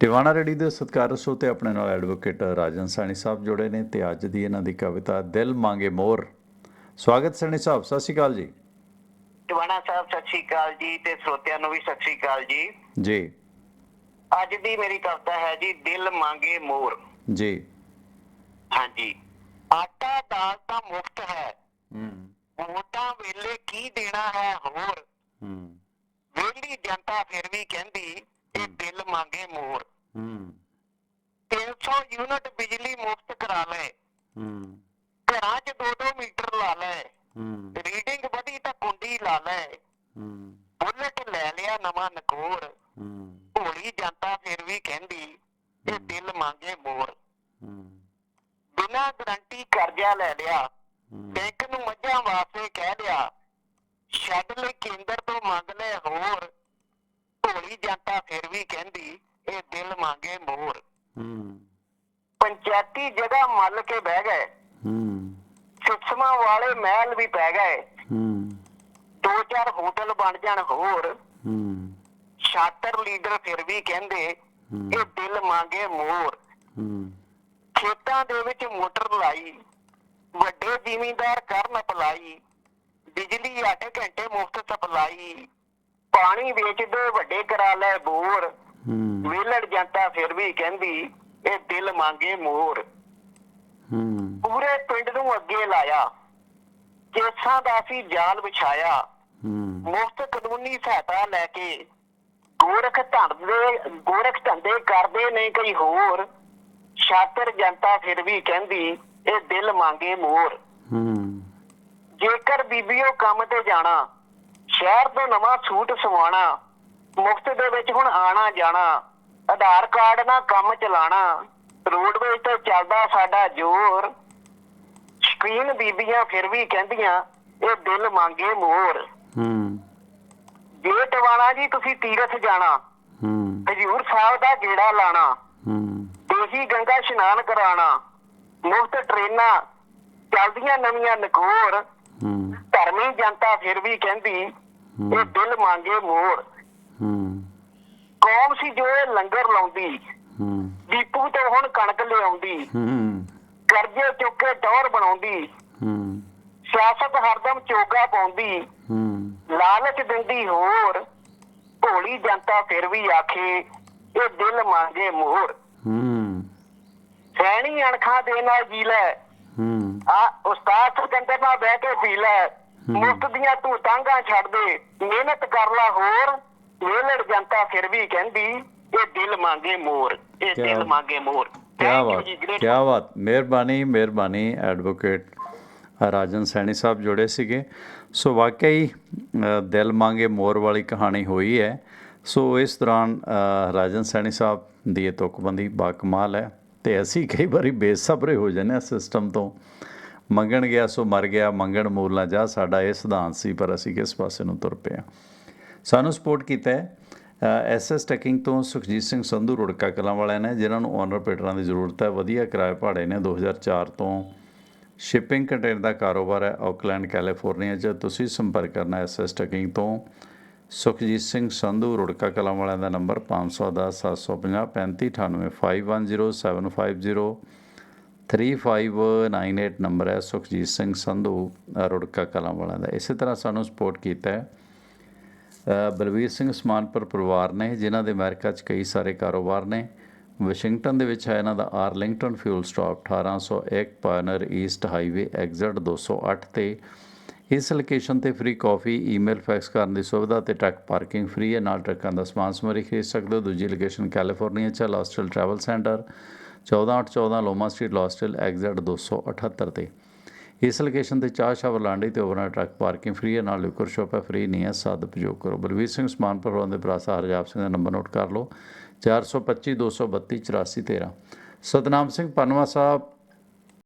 Tiwana ready ਦੇ ਸਤਿਕਾਰ ਸੋ ਤੇ ਆਪਣੇ ਨਾਲ ਐਡਵੋਕੇਟ ਰਾਜਨ ਸਾਣੀ ਸਾਹਿਬ ਜੁੜੇ ਨੇ ਤੇ ਅੱਜ ਦੀ ਇਹਨਾਂ ਦੀ ਕਵਿਤਾ ਦਿਲ ਮੰਗੇ ਮੋਰ। ਸਵਾਗਤ ਸਾਣੀ ਸਾਹਿਬ ਸਤਿ ਸ਼੍ਰੀ ਅਕਾਲ ਜੀ। ਟਵਾਣਾ ਸਾਹਿਬ ਸਤਿ ਸ਼੍ਰੀ ਅਕਾਲ ਜੀ ਤੇ ਸਰੋਤਿਆਂ ਨੂੰ ਵੀ ਸਤਿ ਸ਼੍ਰੀ ਅਕਾਲ ਜੀ। ਜੀ। ਅੱਜ ਦੀ ਮੇਰੀ ਕਵਿਤਾ ਹੈ ਜੀ ਦਿਲ ਮੰਗੇ ਮੋਰ। ਜੀ। ਹਾਂਜੀ। ਆਟਾ ਦਾਲ ਤਾਂ ਮੁਫਤ ਹੈ। ਹੂੰ। ਵੋਟਾਂ ਵੇਲੇ ਕੀ ਦੇਣਾ ਹੈ ਹੋਰ? ਹੂੰ। ਵੇਲੀ ਜਨਤਾ ਫਿਰ ਵੀ ਕਹਿੰਦੀ ਇਹ ਦਿਲ ਮੰਗੇ ਮੋਰ। ਹੂੰ। 300 ਯੂਨਿਟ ਬਿਜਲੀ ਮੁਫਤ ਕਰਾ ਲੈ ਹੂੰ। ਘਰਾਂ 'ਚ 2-2 ਮੀਟਰ ਲਾ ਲੈ ਹੂੰ। ਰੀਡਿੰਗ ਵਧੀ ਤਾਂ ਕੁੰਡੀ ਲਾ ਲੈ ਹੂੰ। ਬੁਲਟ ਲੈ ਲਿਆ ਨਵਾਂ ਨਕੋਰ। ਹੂੰ। ਭੋਲੀ ਜਨਤਾ ਫਿਰ ਵੀ ਕਹਿੰਦੀ ਇਹ ਦਿਲ ਮੰਗੇ ਮੋਰ। ਹੂੰ। ਬਿਨਾਂ ਗਰੰਟੀ ਕਰਜ਼ਾ ਲੈ ਲਿਆ। ਬੈਂਕ ਨੂੰ ਮੱਝਾਂ ਵਾਸਤੇ ਕਹਿ ਲਿਆ ਛੱਡ ਲੈ ਕੇਂਦਰ ਤੋਂ ਮੰਗ ਲੈ ਹੋਰ। ਭੋਲੀ ਜਨਤਾ ਫਿਰ ਵੀ ਕਹਿੰਦੀ ਇਹ ਦਿਲ ਮੰਗੇ ਮੋਰ। ਹੂੰ। ਪੰਚਾਇਤੀ ਜਗ੍ਹਾ ਮੱਲ ਕੇ ਬਹਿ ਗਏ। ਹੂੰ। ਸਿਸਮਾਂ ਵਾਲੇ ਮਹਿਲ ਵੀ ਪੈ ਗਏ। ਹੂੰ। ਦੋ ਚਾਰ ਹੋਟਲ ਬਣ ਜਾਣ ਹੋਰ। ਹੂੰ। ਛਾਤਰ ਲੀਡਰ ਫਿਰ ਵੀ ਕਹਿੰਦੇ ਇਹ ਦਿਲ ਮੰਗੇ ਮੋਰ। ਹੂੰ। ਖੇਤਾਂ ਦੇ ਵਿੱਚ ਮੋਟਰ ਲਾਈ। ਵੱਡੇ ਜ਼ਿਮੀਂਦਾਰ ਕਰਨ ਅਪਲਾਈ। ਬਿਜਲੀ 8 ਘੰਟੇ ਮੁਫਤ ਸਪਲਾਈ। ਪਾਣੀ ਵੇਚਦੇ ਵੱਡੇ ਕਰਾ ਲੈ ਬੋਰ। ਹੂੰ। ਵੇਲੜ ਜਨਤਾ ਫਿਰ ਵੀ ਕਹਿੰਦੀ ਇਹ ਦਿਲ ਮੰਗੇ ਮੋਰ। ਹੂੰ। ਪੂਰੇ ਪਿੰਡ ਨੂੰ ਅੱਗੇ ਲਾਇਆ। ਕੇਸਾਂ ਦਾ ਸੀ ਜਾਲ ਵਿਛਾਇਆ। ਹੂੰ। ਮੁਫਤ ਕਾਨੂੰਨੀ ਸਹਾਇਤਾ ਲੈ ਕੇ ਗੋਰਖ ਧੰਦੇ ਗੋਰਖ ਧੰਦੇ ਕਰਦੇ ਨੇ ਕਈ ਹੋਰ। ਛਾਤਰ ਜਨਤਾ ਫਿਰ ਵੀ ਕਹਿੰਦੀ ਇਹ ਦਿਲ ਮੰਗੇ ਮੋਰ। ਹੂੰ। ਜੇਕਰ ਬੀਬੀਓ ਕੰਮ ਤੇ ਜਾਣਾ ਸ਼ਹਿਰ ਤੋਂ ਨਵਾਂ ਸੂਟ ਸਵਾਣਾ ਮੁਫਤ ਦੇ ਵਿੱਚ ਹੁਣ ਆਣਾ ਜਾਣਾ ਆਧਾਰ ਕਾਰਡ ਨਾਲ ਕੰਮ ਚਲਾਣਾ ਰੋਡਵੇਜ਼ ਤੇ ਚੱਲਦਾ ਸਾਡਾ ਜ਼ੋਰ। ਸਕਰੀਨ ਬੀਬੀਆਂ ਫਿਰ ਵੀ ਕਹਿੰਦੀਆਂ ਇਹ ਦਿਲ ਮੰਗੇ ਮੋਰ। ਹੂੰ। ਜੇ ਟਵਾਣਾ ਜੀ ਤੁਸੀਂ ਤੀਰਥ ਜਾਣਾ। ਹੂੰ। ਹਜੂਰ ਸਾਹਿਬ ਦਾ ਗੇੜਾ ਲਾਣਾ। ਹੂੰ। ਦੇਸੀ ਗੰਗਾ ਇਸ਼ਨਾਨ ਕਰਾਣਾ। ਮੁਫਤ ਟ੍ਰੇਨਾਂ ਚੱਲਦੀਆਂ ਨਵੀਆਂ ਨਕੋਰ। ਹੂੰ। ਧਰਮੀ ਜਨਤਾ ਫਿਰ ਵੀ ਕਹਿੰਦੀ ਇਹ ਦਿਲ ਮੰਗੇ ਮੋਰ ਹੂੰ। ਕੌਮ ਸੀ ਜੋ ਇਹ ਲੰਗਰ ਲਾਉਂਦੀ। ਹੂੰ। ਦੀਪੂ ਤੋਂ ਹੁਣ ਕਣਕ ਲਿਆਉਂਦੀ। ਹੂੰ। ਕਰਜ਼ੇ ਚੁੱਕ ਟੌਰ ਬਣਾਉਂਦੀ। ਹੂੰ। ਸਿਆਸਤ ਹਰਦਮ ਚੋਗਾ ਪਾਉਂਦੀ। ਹੂੰ। ਲਾਲਚ ਦਿੰਦੀ ਹੋਰ। ਭੋਲੀ ਜਨਤਾ ਫਿਰ ਵੀ ਆਖੇ ਇਹ ਦਿਲ ਮੰਗੇ ਮੋਰ ਹੂੰ। ਸੈਣੀ ਅਣਖਾਂ ਦੇ ਨਾਲ ਜੀ ਲੈ। ਹੂੰ। ਆ ਉਸਤਾਦ ਸਿਕੰਦਰ ਨਾਲ ਬਹਿ ਕੇ ਪੀ ਲੈ। ਮੁਫਤ ਦੀਆਂ ਤੂੰ ਤਾਂਗਾ ਛੱਡ ਦੇ। ਮਿਹਨਤ ਕਰ ਲੈ ਹੋਰ। ਵੇਲੜ ਜਨਤਾ ਫਿਰ ਵੀ ਕਹਿੰਦੀ ਇਹ ਦਿਲ ਮੰਗੇ ਮੋਰ ਇਹ ਦਿਲ ਮੰਗੇ ਮੋਰ। you ਬਾਤ ਕਿਆ ਬਾਤ। ਮਿਹਰਬਾਨੀ ਮਿਹਰਬਾਨੀ ਐਡਵੋਕੇਟ ਰਾਜਨ ਸੈਣੀ ਸਾਹਿਬ ਜੁੜੇ ਸੀਗੇ। ਸੋ ਵਾਕਈ ਦਿਲ ਮੰਗੇ ਮੋਰ ਵਾਲੀ ਕਹਾਣੀ ਹੋਈ ਹੈ। ਸੋ ਇਸ ਦੌਰਾਨ ਰਾਜਨ ਸੈਣੀ ਸਾਹਿਬ ਦੀ ਇਹ ਤੁਕਬੰਦੀ ਬਾ ਕਮਾਲ ਹੈ। ਤੇ ਅਸੀਂ ਕਈ ਵਾਰੀ ਬੇਸਬਰੇ ਹੋ ਜਾਂਦੇ ਹਾਂ ਸਿਸਟਮ ਤੋਂ। ਮੰਗਣ ਗਿਆ ਸੋ ਮਰ ਗਿਆ, ਮੰਗਣ ਮੂਲ ਨਾ ਜਾ, ਸਾਡਾ ਇਹ ਸਿਧਾਂਤ ਸੀ, ਪਰ ਅਸੀਂ ਕਿਸ ਪਾਸੇ ਨੂੰ ਤੁਰ ਪਏ ਹਾਂ? ਸਾਨੂੰ ਸਪੋਰਟ ਕੀਤਾ ਹੈ। ਐਸਐਸ ਟੈਕਿੰਗ ਤੋਂ ਸੁਖਜੀਤ ਸਿੰਘ ਸੰਧੂ ਰੁੜਕਾ ਕਲਾਂ ਵਾਲਿਆਂ ਨੇ, ਜਿਨ੍ਹਾਂ ਨੂੰ ਓਨਰ ਪੇਟਰਾਂ ਦੀ ਜ਼ਰੂਰਤ ਹੈ, ਵਧੀਆ ਕਿਰਾਏ ਭਾੜੇ ਨੇ। 2004 ਤੋਂ ਸ਼ਿਪਿੰਗ ਕੰਟੇਨਰ ਦਾ ਕਾਰੋਬਾਰ ਹੈ ਆਕਲੈਂਡ ਕੈਲੀਫੋਰਨੀਆ 'ਚ। ਤੁਸੀਂ ਸੰਪਰਕ ਕਰਨਾ ਐਸਐਸ ਟੈਕਿੰਗ ਤੋਂ। ਸੁਖਜੀਤ ਸਿੰਘ ਸੰਧੂ ਰੁੜਕਾ ਕਲਾਂ ਵਾਲਿਆਂ ਦਾ ਨੰਬਰ 510 750 3598 510750 3598 ਨੰਬਰ ਹੈ ਸੁਖਜੀਤ ਸਿੰਘ ਸੰਧੂ ਰੁੜਕਾ ਕਲਾਂ ਵਾਲਿਆਂ ਦਾ ਇਸੇ ਤਰ੍ਹਾਂ ਸਾਨੂੰ ਸਪੋਰਟ ਕੀਤਾ ਹੈ ਬਲਵੀਰ ਸਿੰਘ ਸਮਾਨਪੁਰ ਪਰਿਵਾਰ ਨੇ ਜਿਨ੍ਹਾਂ ਦੇ ਅਮਰੀਕਾ 'ਚ ਕਈ ਸਾਰੇ ਕਾਰੋਬਾਰ ਨੇ ਵਾਸ਼ਿੰਗਟਨ ਦੇ ਵਿੱਚ ਹੈ ਇਹਨਾਂ ਦਾ Arlington fuel stop 1801 Pioneer east highway exit 208 ਤੇ ਇਸ ਲੋਕੇਸ਼ਨ ਤੇ ਫ੍ਰੀ ਕਾਫੀ ਈਮੇਲ ਫੈਕਸ ਕਰਨ ਦੀ ਸੁਵਿਧਾ ਤੇ ਟਰੱਕ ਪਾਰਕਿੰਗ ਫ੍ਰੀ ਹੈ। ਨਾਲ ਟਰੱਕਾਂ ਦਾ ਸਮਾਨ ਸਮਰੀ ਖਰੀਦ ਸਕਦੇ ਹੋ। ਦੂਜੀ ਲੋਕੇਸ਼ਨ ਕੈਲੀਫੋਰਨੀਆ 'ਚ ਲਾਸਟਲ ਟਰੈਵਲ ਸੈਂਟਰ 14814 ਲੋਮਾ ਸਟਰੀਟ ਲਾਸਟਲ ਐਗਜ਼ਿਟ 278 ਤੇ। ਇਸ ਲੋਕੇਸ਼ਨ ਤੇ ਚਾਹ ਸ਼ਾਵਰ ਲਾਂਡੀ ਤੇ ਓਵਰਨਾਈਟ ਟਰੱਕ ਪਾਰਕਿੰਗ ਫ੍ਰੀ ਹੈ, ਨਾਲ ਲਿਕਰ ਸ਼ਾਪ ਹੈ, ਫ੍ਰੀ ਨਹੀਂ ਹੈ, ਸਦ ਉਪਯੋਗ ਕਰੋ। ਬਲਵੀਰ ਸਿੰਘ ਸਮਾਨ ਹੋਣ ਦੇ ਭਰਾ ਸਾਹਿਬ ਹਰਜਾਪ ਸਿੰਘ ਦਾ ਨੰਬਰ ਨੋਟ ਕਰ ਲਓ। 425 232 84 13 ਸਤਨਾਮ ਸਿੰਘ ਪਨਵਾ ਸਾਹਿਬ